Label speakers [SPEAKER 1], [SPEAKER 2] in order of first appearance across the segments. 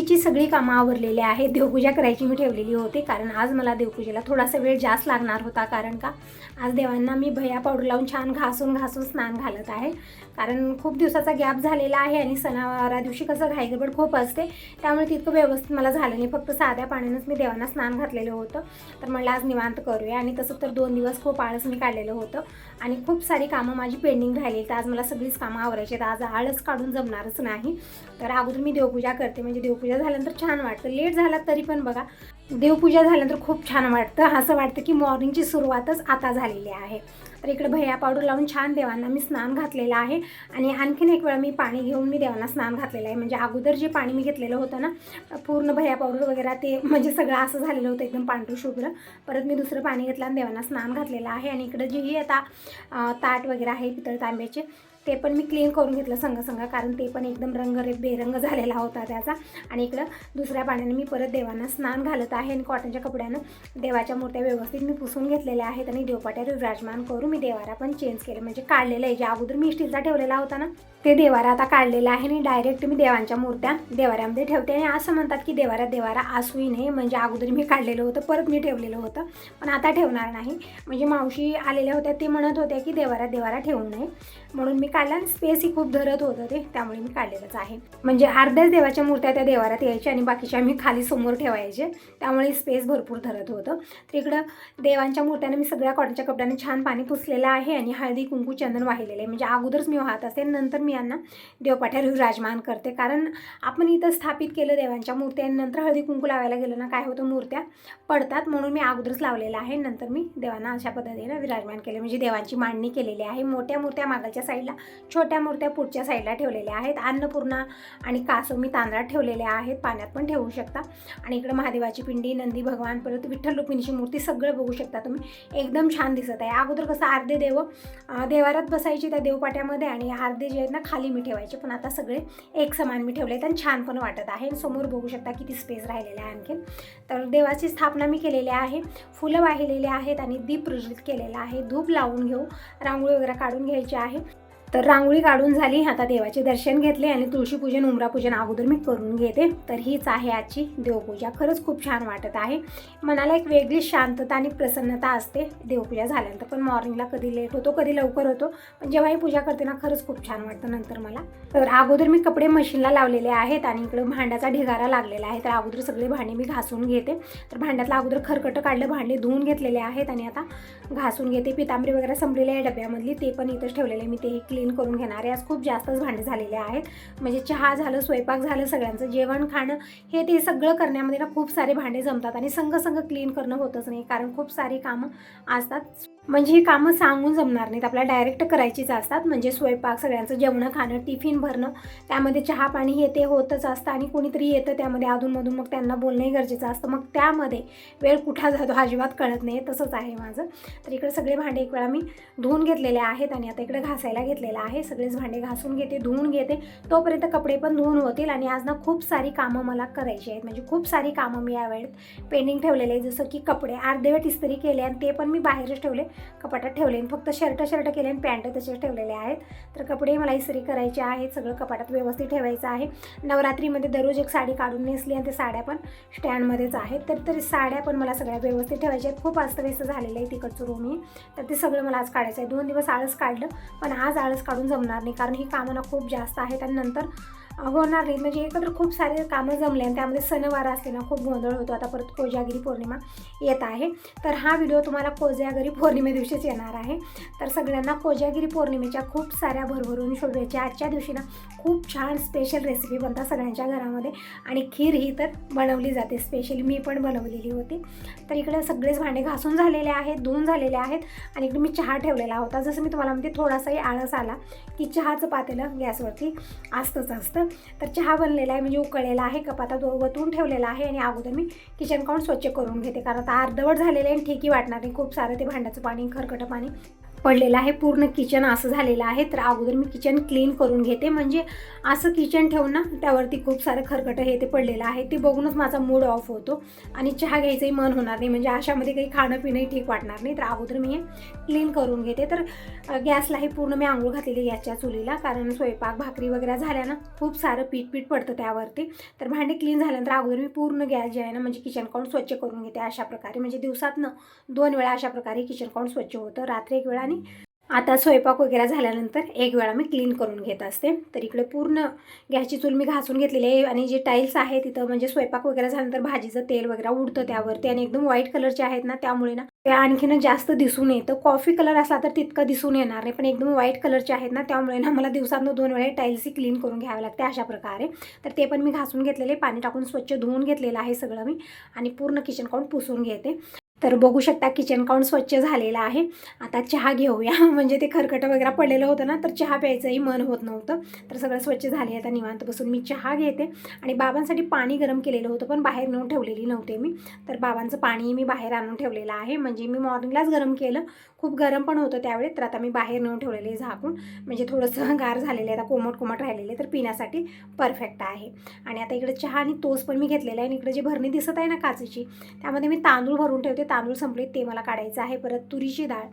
[SPEAKER 1] सगळी कामं आवरलेली आहेत. देवपूजा करायची मी ठेवलेली होती. कारण आज मला देवपूजेला थोडासा वेळ जास्त लागणार होता. कारण का? आज देवांना मी भया पावडर लावून छान घासून घासून स्नान घालत आहे. कारण खूप दिवसाचा गॅप झालेला आहे आणि सणावारा दिवशी कसं घाईगडबड खूप असते. त्यामुळे तितकं व्यवस्थित मला झालं नाही. फक्त साध्या पाण्यानंच मी देवांना स्नान घातलेलं होतं. तर म्हणलं आज निवांत करूया. आणि तसं तर दोन दिवस खूप आळस मी काढलेलं होतं. आणि खूप सारी कामं माझी पेंडिंग राहिली तर आज मला सगळीच कामं आवरायची आहेत. आज आळस काढून जमणारच नाही. तर अगोदर मी देवपूजा करते. म्हणजे देवपूजा झाल्यानंतर छान वाटतं. लेट झाला तरी पण बघा देवपूजा झाल्यानंतर खूप छान वाटतं. असं वाटतं की मॉर्निंगची सुरुवातच आता झालेली आहे. तर इकडे भैया पावडर लावून छान देवांना मी स्नान घातलेलं आहे. आणि आणखीन एक वेळा मी पाणी घेऊन मी देवांना स्नान घातलेलं आहे. म्हणजे अगोदर जे पाणी मी घेतलेलं होतं ना पूर्ण भैया पावडर वगैरे ते म्हणजे सगळं असं झालेलं होतं एकदम पांढरू शुभ्र. परत मी दुसरं पाणी घेतलं आणि देवांना स्नान घातलेलं आहे. आणि इकडं जेही आता ताट वगैरे आहे पितळ तांब्याचे ते पण मी क्लीन करून घेतलं संग संग कारण ते पण एकदम रंग बेरंग झालेला होता त्याचा. आणि इकडं दुसऱ्या पाण्याने मी परत देवांना स्नान घालत आहे आणि कॉटनच्या कपड्यानं देवाच्या मूर्त्या व्यवस्थित मी पुसून घेतलेल्या आहेत आणि देवपाट्यावर विराजमान करून मी देवारा पण चेंज केले. म्हणजे काढलेलं आहे. जे अगोदर मी स्टीलचा ठेवलेला होता ना ते देवारा आता काढलेला आहे आणि डायरेक्ट मी देवांच्या मूर्त्या देवाऱ्यामध्ये ठेवते. आणि असं म्हणतात की देवारा देवारा आसूही नये. म्हणजे अगोदर मी काढलेलं होतं परत मी ठेवलेलं होतं. पण आता ठेवणार नाही. म्हणजे मावशी आलेल्या होत्या ते म्हणत होत्या की देवारा देवारा ठेवू नये. म्हणून मी काढला स्पेसही स्पेस ही खूप धरत होतं ते त्यामुळे मी काढलेलंच आहे. म्हणजे अर्ध्याच देवाच्या मूर्त्या त्या देवारात यायच्या आणि बाकीच्या मी खाली समोर ठेवायचे. त्यामुळे स्पेस भरपूर धरत होतं. तर इकडं देवांच्या मूर्त्याने मी सगळ्या कॉटनच्या कपड्याने छान पाणी पुसलेलं आहे आणि हळदी कुंकू चंदन वाहिलेलं आहे. म्हणजे अगोदरच मी वाहत असते नंतर मी यांना देवपाठ्यावर विराजमान करते. कारण आपण इथं स्थापित केलं देवांच्या मूर्त्या आणि नंतर हळदी कुंकू लावायला गेलं ना काय होतं मूर्त्या पडतात. म्हणून मी अगोदरच लावलेलं आहे. नंतर मी देवांना अशा पद्धतीनं विराजमान केलं. म्हणजे देवांची मांडणी केलेली आहे. मोठ्या मूर्त्या मागाच्या साईडला छोट्या मूर्त्या पुढच्या साईडला ठेवलेल्या आहेत. अन्नपूर्णा आणि कासव मी तांदळात ठेवलेल्या आहेत. पाण्यात पण ठेवू शकता. आणि इकडं महादेवाची पिंडी नंदी भगवान परत विठ्ठल रुक्मिणीची मूर्ती सगळं बघू शकता तुम्ही. एकदम छान दिसत आहे. अगोदर कसं अर्धे देव देवारात बसायची त्या देवपाट्यामध्ये आणि अर्धे जे आहेत ना खाली मी ठेवायचे. पण आता सगळे एक समान मी ठेवले आणि छान पण वाटत आहे. समोर बघू शकता किती स्पेस राहिलेला आहे आणखीन. तर देवाची स्थापना मी केलेली आहे. फुलं वाहिलेली आहेत आणि दीप प्रज्वलित केलेला आहे. धूप लावून घेऊ. रांगोळी वगैरे काढून घ्यायची आहे. तर रांगोळी काढून झाली आता देवाचे दर्शन घेतले आणि तुळशीपूजन उमरापूजन अगोदर मी करून घेते. तर हीच आहे आजची देवपूजा. खरंच खूप छान वाटत आहे. मनाला एक वेगळी शांतता आणि प्रसन्नता असते देवपूजा झाल्यानंतर. पण मॉर्निंगला कधी लेट होतो कधी लवकर होतो. पण जेव्हा ही पूजा करते ना खरंच खूप छान वाटतं नंतर मला. तर अगोदर मी कपडे मशीनला लावलेले आहेत आणि इकडं भांड्याचा ढिगारा लागलेला आहे. तर अगोदर सगळे भांडे मी घासून घेते. तर भांड्यातला अगोदर खरकटं काढलं भांडे धुवून घेतलेले आहेत आणि आता घासून घेते. पितांबरी वगैरे संपलेले आहे डब्यामधली ते पण इथंच ठेवलेले आहे. मी ते क्लीन करून घेणार आहे. आज खूप जास्तच भांडे झालेले आहेत. म्हणजे चहा झालं स्वयंपाक झालं सगळ्यांचं जेवण खाणं हे ते सगळं करण्यामध्ये ना खूप सारे भांडे जमतात आणि संघ संघ क्लीन करणं होतच नाही. कारण खूप सारी कामं असतात. म्हणजे ही कामं सांगून जमणार नाहीत. आपल्याला डायरेक्ट करायचीच असतात. म्हणजे स्वयंपाक सगळ्यांचं जेवणं खाणं टिफिन भरणं त्यामध्ये चहा पाणी हे ते होतच असतं आणि कोणीतरी येतं त्यामध्ये अधूनमधून मग त्यांना बोलणंही गरजेचं असतं. मग त्यामध्ये वेळ कुठा जातो अजिबात कळत नाही. तसंच आहे माझं. तर इकडे सगळे भांडे एक वेळा मी धुवून घेतलेले आहेत आणि आता इकडे घासायला घेतलेलं आहे. सगळेच भांडे घासून घेते धुवून घेते. तोपर्यंत कपडे पण धुवून होतील आणि आज ना खूप सारी कामं मला करायची आहेत. म्हणजे खूप सारी कामं मी यावेळेत पेंडिंग ठेवलेले आहे जसं की कपडे अर्धेवेट इस्त्री केले आणि ते पण मी बाहेरच ठेवले. कपाटात ठेवले आणि फक्त शर्ट शर्ट केले आणि पॅन्ट तसेच ठेवलेले आहेत. तर कपडे मला इस्त्री करायचे आहेत. सगळं कपाटात व्यवस्थित ठेवायचं आहे. नवरात्रीमध्ये दररोज एक साडी काढून नेसली आणि ते साड्या पण स्टँडमध्येच आहेत. तर तरी साड्या पण मला सगळ्या व्यवस्थित ठेवायच्या आहेत. खूप अस्तव्यस्त झालेलं आहे तिकडचं रूम तर ते सगळं मला आज काढायचं आहे. दोन दिवस आळस काढलं पण आज आळस काढून जमणार नाही कारण ही कामंना खूप जास्त आहेत. आणि नंतर होणार नाहीत म्हणजे एकत्र खूप सारे कामं जमले आणि त्यामध्ये सणवार असले ना खूप गोंधळ होतो. आता परत कोजागिरी पौर्णिमा येत आहे. तर हा व्हिडिओ तुम्हाला कोजागिरी पौर्णिमे दिवशीच येणार आहे. तर सगळ्यांना कोजागिरी पौर्णिमेच्या खूप साऱ्या भरभरून शुभेच्छा. आजच्या दिवशी ना खूप छान स्पेशल रेसिपी बनतात सगळ्यांच्या घरामध्ये. आणि खीर ही तर बनवली जाते. स्पेशली मी पण बनवलेली होती. तर इकडे सगळेच भांडे घासून झालेले आहेत धुवून झालेले आहेत. आणि इकडे मी चहा ठेवलेला होता. जसं मी तुम्हाला म्हणते थोडासाही आळस आला की चहाचं पातेलं गॅसवरती असतंच असतं. तर चहा बनलेला आहे म्हणजे उकळलेला आहे कपाता वतून ठेवलेला आहे आणि अगोदर मी किचन काउंट स्वच्छ करून घेते. कारण आता अर्धवट झालेलं आहे आणि ठीकही वाटणार नाही. खूप सारं ते भांड्याचं पाणी खरकटं पाणी पडलेलं आहे पूर्ण किचन असं झालेलं आहे. तर अगोदर मी किचन क्लीन करून घेते. म्हणजे असं किचन ठेवून ना त्यावरती खूप सारं खरकटं हे ते पडलेलं आहे. ते बघूनच माझा मूड ऑफ होतो. आणि चहा घ्यायचंही मन होणार नाही. म्हणजे अशामध्ये काही खाणं पिणंही ठीक वाटणार नाही. तर अगोदर मी हे क्लीन करून घेते. तर गॅसला गॅसलाही पूर्ण मी आंघोळ घातलेली गॅसच्या चुलीला. कारण स्वयंपाक भाकरी वगैरे झाल्या ना खूप सारं पीठ पीठ पडतं त्यावरती. तर भांडे क्लीन झाल्यानंतर अगोदर मी पूर्ण गॅस जे आहे ना म्हणजे किचन काउंट स्वच्छ करून घेते. अशा प्रकारे. म्हणजे दिवसातनं दोन वेळा अशा प्रकारे किचन काउंट स्वच्छ होतं. रात्री एक वेळा आणि आता स्वयंपाक वगैरे झाल्यानंतर एक वेळा मी क्लीन करून घेत असते. तर इकडे पूर्ण गॅसची चूल मी घासून घेतलेली आहे आणि जे टाईल्स आहे तिथं म्हणजे स्वयंपाक वगैरे झाल्यानंतर भाजीचं तेल वगैरे उडतं त्यावरती आणि एकदम व्हाईट कलरचे आहेत ना त्यामुळे ना ते आणखीन जास्त दिसून येतं. कॉफी कलर असला तर तितकं दिसून येणार नाही पण एकदम व्हाईट कलरचे आहेत ना त्यामुळे ना मला दिवसातनं दोन वेळा टाईल्सही क्लीन करून घ्यावे लागते अशा प्रकारे. तर ते पण मी घासून घेतलेले पाणी टाकून स्वच्छ धुवून घेतलेलं आहे सगळं मी आणि पूर्ण किचन काउंट पुसून घेते. तर बघू शकता किचन काउंट स्वच्छ झालेलं आहे. आता चहा घेऊया. म्हणजे ते खरकटं वगैरे पडलेलं होतं ना तर चहा प्यायचंही मन होत नव्हतं. तर सगळं स्वच्छ झाले आता निवांत बसून मी चहा घेते. आणि बाबांसाठी पाणी गरम केलेलं होतं पण बाहेर नेऊन ठेवलेली नव्हते मी. तर बाबांचं पाणी मी बाहेर आणून ठेवलेलं आहे. म्हणजे मी मॉर्निंगलाच गरम केलं. खूप गरम पण होतं त्यावेळी. तर आता मी बाहेर नेऊन ठेवलेले झाकून. म्हणजे थोडंसं गार झालेलं आहे. आता कोमट कोमट राहिलेले तर पिण्यासाठी परफेक्ट आहे. आणि आता इकडे चहा आणि तोस पण मी घेतलेला आहे. आणि इकडे जी भरणी दिसत आहे ना काचेची त्यामध्ये मी तांदूळ भरून ठेवते. तांदूळ संपले ते मला काढायचं आहे. परत तुरीची डाळ.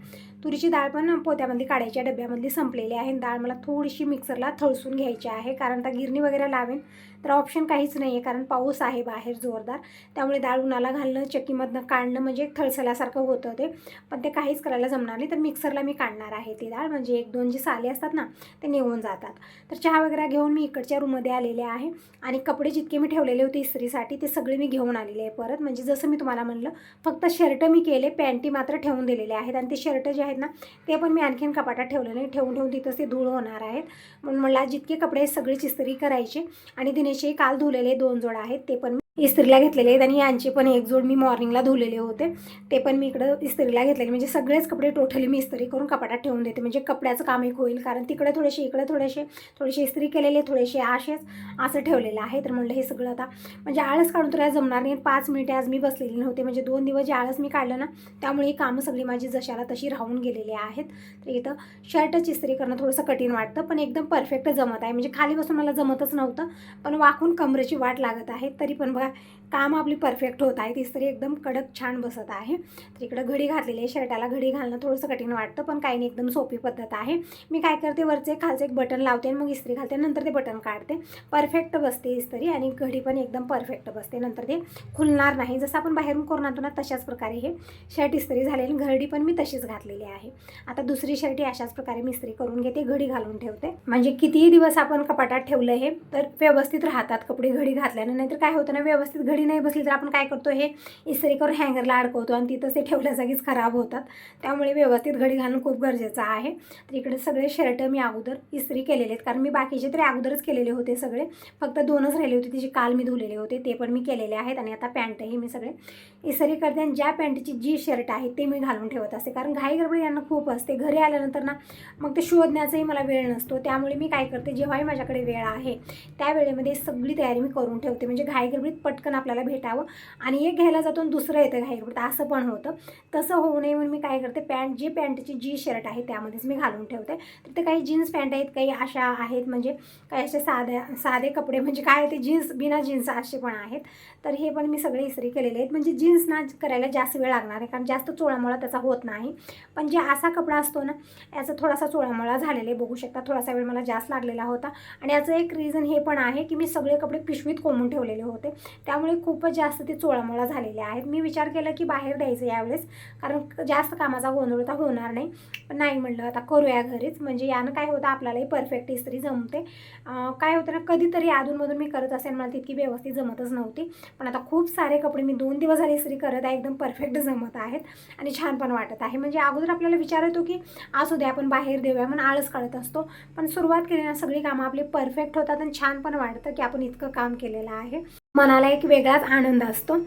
[SPEAKER 1] तुरीची डाळ पण पोत्यामधली काढायच्या डब्यामधली संपलेली आहे. आणि डाळ मला थोडीशी मिक्सरला थळसून घ्यायची आहे. कारण आता गिरणी वगैरे लावेन तर ऑप्शन काहीच नाही आहे कारण पाऊस आहे बाहेर जोरदार. त्यामुळे डाळ उन्हाला घालणं चक्कीमधनं काढणं म्हणजे थळसल्यासारखं होतं ते. पण ते काहीच करायला जमणार नाही. तर मिक्सरला मी काढणार आहे ती डाळ. म्हणजे एक दोन जे साले असतात ना ते निघून जातात. तर चहा वगैरे घेऊन मी इकडच्या रूममध्ये आलेले आहे. आणि कपडे जितके मी ठेवलेले होते इस्त्रीसाठी ते सगळे मी घेऊन आलेले आहे परत. म्हणजे जसं मी तुम्हाला म्हणलं फक्त शर्ट मी केले पॅन्टी मात्र ठेवून दिलेले आहेत. आणि ते शर्ट जे आहेत ना ते पण मी आणखीन कपाटात ठेवले नाही ठेवून ठेवून तिथंच ते धूळ होणार आहेत. म्हणून मला जितके कपडे आहेत सगळीच इस्त्री करायचे. आणि दिनेशही काल धुलेले दोन जोड आहेत ते पण मी इस्त्रीला घेतलेले आहेत आणि यांचे पण एक जोड मी मॉर्निंगला धुलेले होते. ते पण मी इकडं इस्त्रीला घेतलेले. म्हणजे सगळेच कपडे टोटली मी इस्त्री करून कपाटात ठेवून देते. म्हणजे कपड्याचं काम एक होईल कारण तिकडे थोडेसे इकडे थोडेसे थोडेसे इस्त्री केलेले थोडेसे असेच असं ठेवलेलं आहे. तर म्हणलं हे सगळं आता म्हणजे आळस काढून तर जमणार नाही. पाच मिनिटे आज मी बसलेली नव्हते. म्हणजे दोन दिवस जे आळस मी काढलं ना त्यामुळे ही कामं सगळी माझी जशाला तशी राहून गेलेली आहेत. तर इथं शर्टच इस्त्री करणं थोडंसं कठीण वाटतं पण एकदम परफेक्ट जमत आहे. म्हणजे खाली बसून मला जमतच नव्हतं पण वाकून कमरेची वाट लागत आहे तरी पण बघा काम आपली परफेक्ट होत आहे इस्त्री एकदम कडक छान बसत आहे. तर इकडं घडी घातलेली आहे शर्टाला घडी घालणं थोडंसं कठीण वाटतं पण काही नाही एकदम सोपी पद्धत आहे. मी काय करते वरचे खालचं एक बटन लावते आणि मग इस्त्री घालते नंतर ते बटन काढते. परफेक्ट बसते इस्त्री आणि घडी पण एकदम परफेक्ट बसते. नंतर ते खुलणार नाही. जसं आपण बाहेरून कोरोनातून ना तशाच प्रकारे हे शर्ट इस्त्री झालेली घडी पण मी तशीच घातलेली आहे. आता दुसरी शर्ट ही अशाच प्रकारे मी इस्त्री करून घेते घडी घालून ठेवते. म्हणजे कितीही दिवस आपण कपाटात ठेवलं हे तर व्यवस्थित राहतात कपडे घडी घातल्यानं. नाहीतर काय होतं ना व्यवस्थित घडी नाही बसली तर आपण काय करतो हे इस्त्री करून हँगरला अडकवतो आणि तिथंच ते ठेवल्या जागीच खराब होतात. त्यामुळे व्यवस्थित घडी घालणं खूप गरजेचं आहे. तर इकडे सगळे शर्ट मी अगोदर इस्त्री केलेले आहेत. कारण मी बाकीचे तरी अगोदरच केलेले होते सगळे. फक्त दोनच राहिले होते तिचे काल मी धुलेले होते ते पण मी केलेले आहेत आणि आता पॅन्टही मी सगळे इस्त्री करते आणि ज्या पॅन्टची जी शर्ट आहे ते मी घालून ठेवत असते. कारण घाई गडबड यांना खूप असते. घरी आल्यानंतर ना मग ते शोधण्याचाही मला वेळ नसतो. त्यामुळे मी काय करते जेव्हाही माझ्याकडे वेळ आहे त्या वेळेमध्ये सगळी तयारी मी करून ठेवते. म्हणजे घाई गडबडीत पटकन आपल्याला भेटावं आणि एक घ्यायला जातो आणि दुसरं येतं घाई गडबडीत असं पण होतं. तसं होऊ नये म्हणून मी काय करते पॅन्ट जी पॅन्टची जी शर्ट आहे त्यामध्येच मी घालून ठेवते. तर ते काही जीन्स पॅन्ट आहेत काही अशा आहेत म्हणजे काही असे साध्या साधे कपडे म्हणजे काय ते जीन्स बिना जीन्स असे पण आहेत. तर हे पण मी सगळे इस्त्री केलेले आहेत. म्हणजे जीन्स ना करायला जास्त वेळ लागणार आहे कारण जास्त चोळामोळा त्याचा होत नाही. पण जे असा कपडा असतो ना याचा थोडासा चोळामोळा झालेला बघू शकता. थोडासा वेळ मला जास्त लागलेला होता. आणि याचं एक रिझन हे पण आहे की मी सगळे कपडे पिशवीत कोंबून ठेवलेले होते. त्यामुळे खूपच जास्त ते चोळामोळा झालेल्या आहेत. मी विचार केला की बाहेर द्यायचं यावेळेस कारण जास्त कामाचा गोंधळ तर होणार नाही. पण नाही म्हणलं आता करूया घरीच. म्हणजे यानं काय होतं आपल्यालाही परफेक्ट इस्त्री जमते. काय होतं ना कधीतरी अधूनमधून मी करत असेल मला तितकी व्यवस्थित जमतच नव्हती. पण आता खूप सारे कपडे मी दोन दिवस झाले इस्त्री करत आहे एकदम परफेक्ट जमत आहेत आणि छान पण वाटत आहे. म्हणजे अगोदर आपल्याला विचार येतो की असू द्या आपण बाहेर देऊया. म्हणून आळस काढत असतो. पण सुरुवात केली ना सगळी कामं आपली परफेक्ट होतात आणि छान पण वाटतं की आपण इतकं काम केलेलं आहे. मनाला एक वेगळाच आनंद असतो.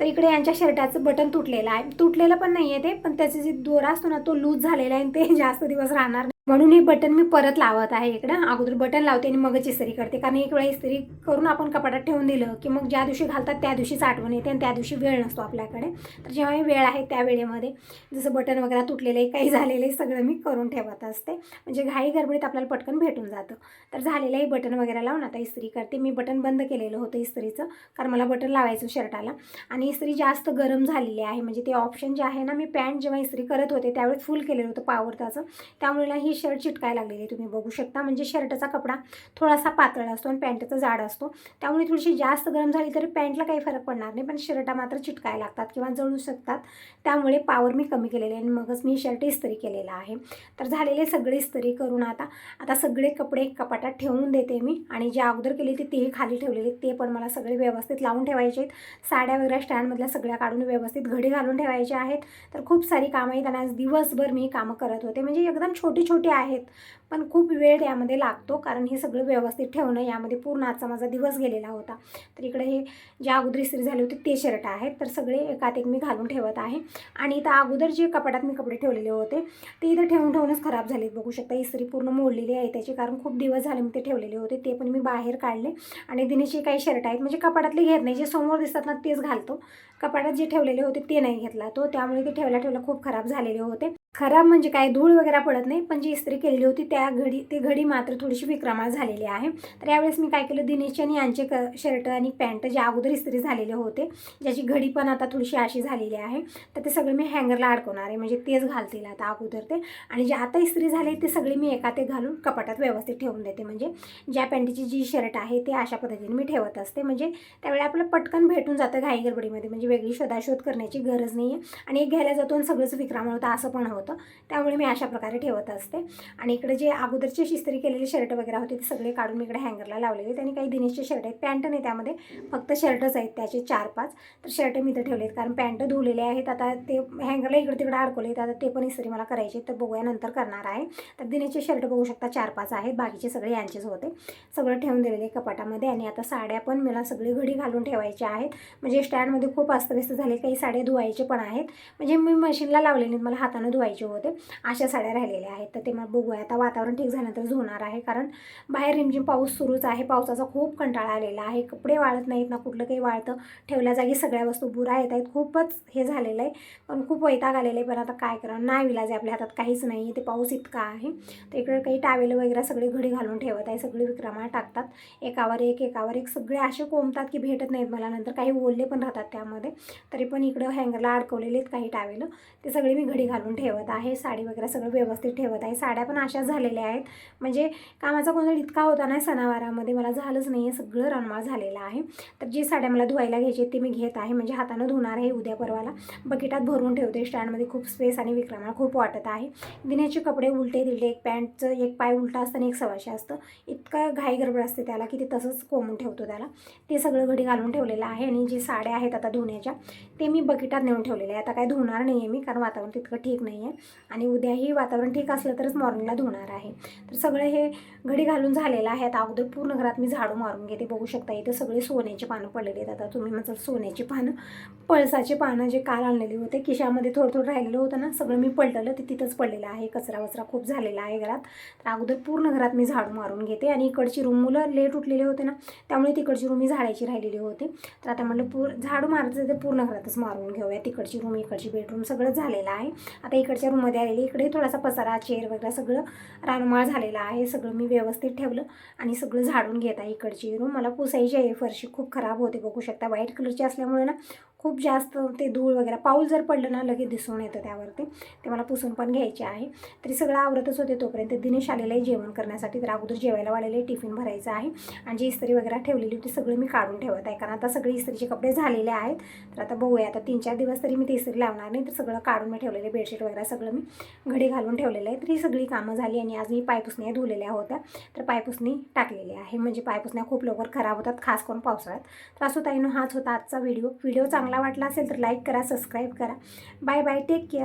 [SPEAKER 1] तर इकडे यांच्या शर्टाचं बटन तुटलेलं आहे. तुटलेलं पण नाही आहे ते पण त्याचे जे दोरा असतो ना तो लूज झालेला आहे आणि ते जास्त दिवस राहणार नाही. म्हणून हे बटन मी परत लावत आहे इकडं. अगोदर बटन लावते आणि मगच इस्त्री करते. कारण एक वेळा इस्त्री करून आपण कपाटात ठेवून दिलं की मग ज्या दिवशी घालतात त्या दिवशीच आठवण येते आणि त्या दिवशी वेळ नसतो आपल्याकडे. तर जेव्हा हे वेळ आहे त्या वेळेमध्ये जसं बटन वगैरे तुटलेलं आहे काही झालेलं आहे सगळं मी करून ठेवत असते. म्हणजे घाई गडबडीत आपल्याला पटकन भेटून जातं. तर झालेलं आहे बटन वगैरे लावून आता इस्त्री करते. मी बटन बंद केलेलं होतं इस्त्रीचं कारण मला बटन लावायचं शर्टाला. आणि इस्त्री जास्त गरम झालेली आहे. म्हणजे ते ऑप्शन जे आहे ना मी पॅन्ट जेव्हा इस्त्री करत होते त्यावेळेस फुल केलेलं होतं पावर त्याचं. त्यामुळे ना ही शर्ट चिटकायला लागलेली आहे तुम्ही बघू शकता. म्हणजे शर्टाचा कपडा थोडासा पातळ असतो आणि पॅन्टचा जाड असतो. त्यामुळे थोडीशी जास्त गरम झाली तरी पॅन्टला काही फरक पडणार नाही पण शर्टा मात्र चिटकाय लागतात किंवा जळू शकतात. त्यामुळे पावर मी कमी केलेले आहे आणि मगच मी शर्ट इस्त्री केलेला आहे. तर झालेले सगळे इस्त्री करून आता आता सगळे कपडे कपाटात ठेवून देते मी आणि जे अगोदर केले ते तेही खाली ठेवलेले ते पण मला सगळे व्यवस्थित लावून ठेवायचे आहेत. साड्या वगैरे स्टँडमधल्या सगळ्या काढून व्यवस्थित घडी घालून ठेवायचे आहेत. तर खूप सारी कामं आहेत आणि आज दिवसभर मी कामं करत होते. म्हणजे एकदम छोटी छोटी आहेत. पण खूप वेळ यामध्ये लागतो कारण हे सगळं व्यवस्थित ठेवणं यामध्ये पूर्ण आजचा माझा दिवस गेलेला होता. तर इकडे हे जे अगोदर इस्त्री झाले होते ते शर्ट आहेत. तर सगळे एकात एक मी घालून ठेवत आहे. आणि इथं अगोदर जे कपाटात मी कपडे ठेवलेले होते ते इथं ठेवून ठेवूनच खराब झालेत. बघू शकता इस्त्री पूर्ण मोडलेली आहे. त्याची कारण खूप दिवस झाले मी ते ठेवलेले होते. ते पण मी बाहेर काढले. आणि दिनेशचे काही शर्ट आहेत. म्हणजे कपाटातले घेत नाही. जे समोर दिसतात ना तेच घालतो. कपाटात जे ठेवलेले होते ते नाही घेतला तो. त्यामुळे ते ठेवल्या ठेवल्या खूप खराब झालेले होते. खराब म्हणजे काय? धूळ वगैरे पडत नाही. पण जी इस्त्री केलेली होती त्या घडी ती घडी मात्र थोडीशी विक्रमाळ झालेली आहे. तर यावेळेस मी काय केलं? दिनेशचे आणि यांचे क शर्ट आणि पॅन्ट जे अगोदर इस्त्री झालेले होते ज्याची घडी पण आता थोडीशी अशी झालेली आहे. तर ते सगळे मी हँगरला अडकवणार आहे. म्हणजे तेच घालतील आता अगोदर ते. आणि जे आता इस्त्री झाले ते सगळे मी एका ते घालून कपाटात व्यवस्थित ठेवून देते. म्हणजे ज्या पॅन्टची जी शर्ट आहे ते अशा पद्धतीने मी ठेवत असते. म्हणजे त्यावेळी आपलं पटकन भेटून जातं घाई गडबडीमध्ये. म्हणजे वेगळी शोधाशोध करण्याची गरज नाही आहे आणि एक घ्यायला जातो आणि सगळंच विक्रमाळ होतं असं पण होतं. त्यामुळे मी अशा प्रकारे ठेवत असते. आणि इकडे जे अगोदरचे शिस्त्री केलेले शर्ट वगैरे होते ते सगळे काढून मी इकडे हँगरला लावलेले आहेत आणि काही दिनेशचे शर्ट आहेत पॅन्ट नाही त्यामध्ये फक्त शर्टच आहेत त्याचे चार पाच तर शर्ट मी इथं आहेत कारण पॅन्ट धुवलेले आहेत. आता ते हँगरला इकडे तिकडे अडकवले आहेत आता ते पण इस्त्री मला करायचे तर बघूया नंतर करणार आहे. तर दिनेशचे शर्ट बघू शकता चार पाच आहेत बाकीचे सगळे यांचेच होते. सगळं ठेवून दिलेले कपाटामध्ये. आणि आता साड्या पण मला सगळी घडी घालून ठेवायच्या आहेत. म्हणजे स्टँडमध्ये खूप अस्तव्यस्त झाले काही साड्या धुवायचे पण आहेत. म्हणजे मी मशीनला लावले नाहीत मला हातानं धुवायचे होते. अशा साड्या राहिलेल्या आहेत. तर ते मग बघूया. आता वातावरण ठीक झाल्यानंतर धुणार आहे. कारण बाहेर रिमझिम पाऊस सुरूच आहे. पावसाचा खूप कंटाळा आलेला आहे. कपडे वाळत नाहीत ना कुठलं काही वाळतं. ठेवल्या जागी सगळ्या वस्तू बुरा येत आहेत. खूपच हे झालेलं आहे. पण खूप वैताग आलेलं आहे. पण आता काय करा नाही विलाज आहे आपल्या हातात काहीच नाही आहे. ते पाऊस इतका आहे. तर इकडे काही टावेल वगैरे सगळे घडी घालून ठेवत आहे. सगळे विक्रमाळ टाकतात. एकावर एक एकावर एक. सगळे असे कोंबतात की भेटत नाहीत मला. नंतर काही ओलले पण राहतात त्यामध्ये. तरी पण इकडं हँगरला अडकवलेले आहेत काही टावेलं. ते सगळे मी घडी घालून ठेवत ठेवत आहे साडी वगैरे सगळं व्यवस्थित ठेवत आहे. साड्या पण अशा झालेल्या आहेत. म्हणजे कामाचा गोंधळ इतका होता नाही सणावारामध्ये मला झालंच नाही आहे सगळं रणमाळ झालेलं आहे. तर जी साड्या मला धुवायला घ्यायची ते मी घेत आहे. म्हणजे हातानं धुणार आहे उद्या परवाला. बकेटात भरून ठेवते स्टँडमध्ये खूप स्पेस आणि विक्रमाला खूप वाटत आहे. दिण्याचे कपडे उलटे दिले एक पॅन्टचं एक पाय उलटा असतं आणि एक सवाशे असतं. इतकं घाई गडबड असते त्याला की ते तसंच कोंबून ठेवतो त्याला. ते सगळं घडी घालून ठेवलेलं आहे आणि जी साड्या आहेत आता धुण्याच्या ते मी बकेटात नेऊन ठेवलेले आहे आता काय धुणार नाही आहे मी कारण वातावरण तितकं ठीक नाही आहे आणि उद्याही वातावरण ठीक असलं तरच मॉर्निंगला धुणार आहे. तर सगळं हे घडी घालून झालेलं आहे. आता अगोदर पूर्ण घरात मी झाडू मारून घेते. बघू शकता इथं सगळे सोन्याची पानं पडलेली आहेत. आता तुम्ही म्हणजे सोन्याची पानं पळसाचे पानं जे काल आणलेले होते खिशामध्ये थोडं थोडं राहिलेलं होतं ना सगळं मी पलटलं ते तिथंच पडलेलं आहे. कचरा वचरा खूप झालेला आहे घरात. तर अगोदर पूर्ण घरात मी झाडू मारून घेते आणि इकडची रूम मुलं लेट उठलेले होते ना त्यामुळे तिकडची रूम मी झाडायची राहिलेली होती. तर आता म्हटलं पूर झाडू मारायचं ते पूर्ण घरातच मारून घेऊया. तिकडची रूम इकडची बेडरूम सगळं झालेलं आहे. आता इकडच्या रूममध्ये आलेली इकडे थोडासा पसारा चेअर वगैरे सगळं रानमाळ झालेलं आहे. सगळं मी व्यवस्थित ठेवलं आणि सगळं झाडून घेत आहे इकडची रूम. मला पुसायची आहे फरशी खूप खराब होते बघू शकता. व्हाईट कलरची असल्यामुळे ना खूप जास्त ते धूळ वगैरे पाऊल जर पडलं ना लगेच दिसून येतं त्यावरती. ते मला पुसून पण घ्यायचे आहे. तरी सगळं आवरतच होते तोपर्यंत. दिनेश आलेलं आहे जेवण करण्यासाठी तर अगोदर जेवायला वाढलेले टिफिन भरायचं आहे. आणि जी इस्त्री वगैरे ठेवलेली होती सगळं मी काढून ठेवत आहे. कारण आता सगळे इस्त्रीचे कपडे झालेले आहेत. तर आता बघूया. आता तीन चार दिवस तरी मी ते इस्त्री लावणार नाही. तर सगळं काढून मी ठेवलेले बेडशीट वगैरे सगळं मी घडी घालून ठेवलेलं आहे. तर ही सगळी कामं झाली आणि आज मी पायपुसण्या धुलेल्या होत्या. तर पायपुसणी टाकलेली आहे. म्हणजे पायपुसण्या खूप लवकर खराब होतात खास करून पावसाळ्यात. तर असं ताईनो हाच होता आजचा व्हिडिओ. व्हिडिओ चांगला वाटला असेल तर लाईक करा सबस्क्राईब करा. Bye bye take care